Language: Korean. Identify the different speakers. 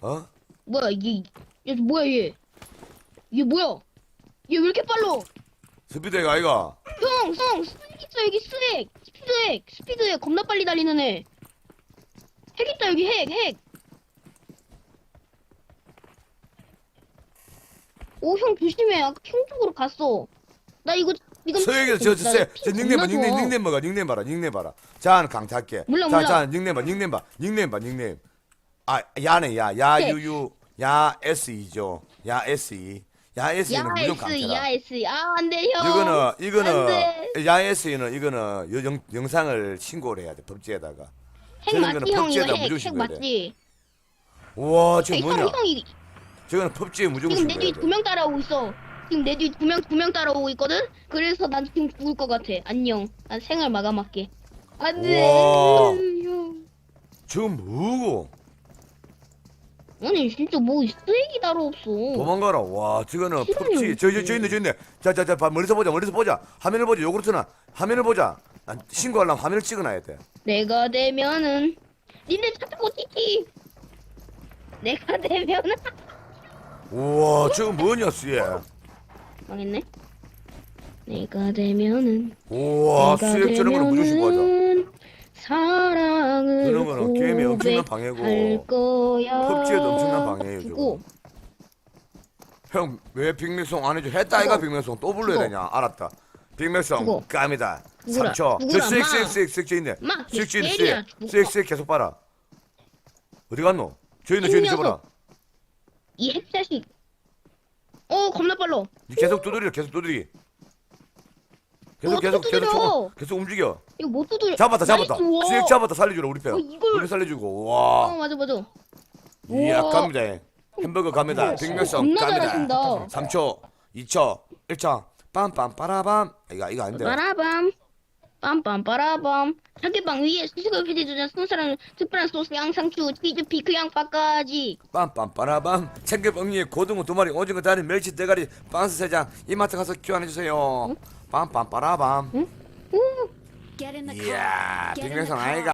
Speaker 1: 어?
Speaker 2: 뭐야 이게 얘 뭐야 얘? 얘 뭐야? 얘 왜 이렇게 빨라?
Speaker 1: 스피드가 아이가
Speaker 2: 형, 형, 스렉 있어 여기 스렉, 스피드액, 스피드액 겁나 빨리 달리는 애. 핵 있다 여기 핵, 핵. 오, 형 조심해. 아까 형 쪽으로 갔어. 나 이거 지금
Speaker 1: 서영이 저 저
Speaker 2: 나
Speaker 1: 저, 피저 닉네임 봐
Speaker 2: 겁나
Speaker 1: 닉네임
Speaker 2: 좋아.
Speaker 1: 닉네임 봐가 닉네임 봐라 닉네임 봐라 자는 강탈게
Speaker 2: 몰라,
Speaker 1: 자,
Speaker 2: 몰라.
Speaker 1: 자 닉네임 봐 닉네임 봐 닉네임 봐 닉네임 아 야네
Speaker 2: 네.
Speaker 1: 야 야유유 야 SE죠 야 SE 야 SE는 무조건
Speaker 2: 야에스,
Speaker 1: 강태라
Speaker 2: 야에스. 아, 안 돼, 형.
Speaker 1: 이거는
Speaker 2: 안
Speaker 1: 이거는
Speaker 2: 돼.
Speaker 1: 야 SE는 이거는 여- 영, 영상을 신고를 해야 돼 법제에다가
Speaker 2: 핵 맞지, 형? 이거 핵, 핵. 맞지?
Speaker 1: 우와 지금
Speaker 2: 형,
Speaker 1: 뭐냐
Speaker 2: 형, 이
Speaker 1: 저거는 법제에 무조건
Speaker 2: 지금 내 뒤에 돼두명 따라오고 있어. 지금 내 뒤에 두 명, 두 명 따라오고 있거든? 그래서 난 지금 죽을 것 같아. 안녕. 난 생을 마감할게. 안 돼.
Speaker 1: 지금 뭐고
Speaker 2: 아니, 진짜 뭐, 쓰레기 따로 없어.
Speaker 1: 도망가라. 와, 저거는
Speaker 2: 시간이
Speaker 1: 펍지. 저, 저, 저 있네, 저 있네. 자, 자, 자, 봐, 멀리서 보자, 멀리서 보자. 화면을 보자. 요구르트나 화면을 보자. 난 신고하려면 화면을 찍어놔야 돼.
Speaker 2: 내가 되면은, 니네 찾고 뛰기. 내가 되면은,
Speaker 1: 우와, 저거 뭐냐, 수예.
Speaker 2: 망했네. 내가 되면은,
Speaker 1: 우와,
Speaker 2: 내가
Speaker 1: 수예 저런 거는 무조건 신고하자.
Speaker 2: 되면은, 사랑을
Speaker 1: 거는 게임에 엄청난
Speaker 2: 고백할
Speaker 1: 방해고.
Speaker 2: 거야.
Speaker 1: 펍지에도 엄청난 방해예요,
Speaker 2: 주고,
Speaker 1: 형, 왜 빅맥송 안 해줘? 했다, 이가. 빅맥송. 또 불러야. 되냐? 알았다. 빅맥송.
Speaker 2: 죽어라.
Speaker 1: 3초. 저
Speaker 2: 죽어라,
Speaker 1: 쓱,
Speaker 2: 마.
Speaker 1: 쓱, 쓱, 쓱, 저 있네.
Speaker 2: 마,
Speaker 1: 쓱, 저 있네,
Speaker 2: 때리라,
Speaker 1: 쓱.
Speaker 2: 죽어.
Speaker 1: 쓱, 쓱, 계속 봐라. 어디 갔노? 저 있네, 저 있네, 저 봐라.
Speaker 2: 이 핵자식. 어, 겁나 빨라.
Speaker 1: 니 계속 두드려, 계속 두드리. 계속,
Speaker 2: 어,
Speaker 1: 계속,
Speaker 2: 또
Speaker 1: 계속,
Speaker 2: 두드려.
Speaker 1: 초고, 계속 움직여.
Speaker 2: 이거 못 두드려.
Speaker 1: 잡았다 잡았다
Speaker 2: 나이스, 우와.
Speaker 1: 수액 잡았다 살려주라 우리 편
Speaker 2: 어, 이걸-
Speaker 1: 우리 살려주고
Speaker 2: 어,
Speaker 1: 와
Speaker 2: 맞아, 맞아.
Speaker 1: 이야
Speaker 2: 우와.
Speaker 1: 갑니다 햄버거 갑니다
Speaker 2: 어, 겁나
Speaker 1: 갑니다
Speaker 2: 잘하신다.
Speaker 1: 3초 2초 1초 빰빰 빠라밤 이거 이거 아닌데
Speaker 2: 빠라밤. 빰빰 빠라밤. 사계방 위에 수식을 피디주자 순사람 특별한 소스 양상추 치즈 피크 양파까지.
Speaker 1: 빰빰 빠라밤 챙겨병리에 고등어 두 마리 오징어 다리 멸치 대가리 빵스 세 장 이마트 가서 교환해 주세요 빰빰빠라밤
Speaker 2: 오.
Speaker 3: Get in the car.
Speaker 1: 이야
Speaker 3: Get in the
Speaker 1: 빅맥성
Speaker 3: car.
Speaker 1: 아이가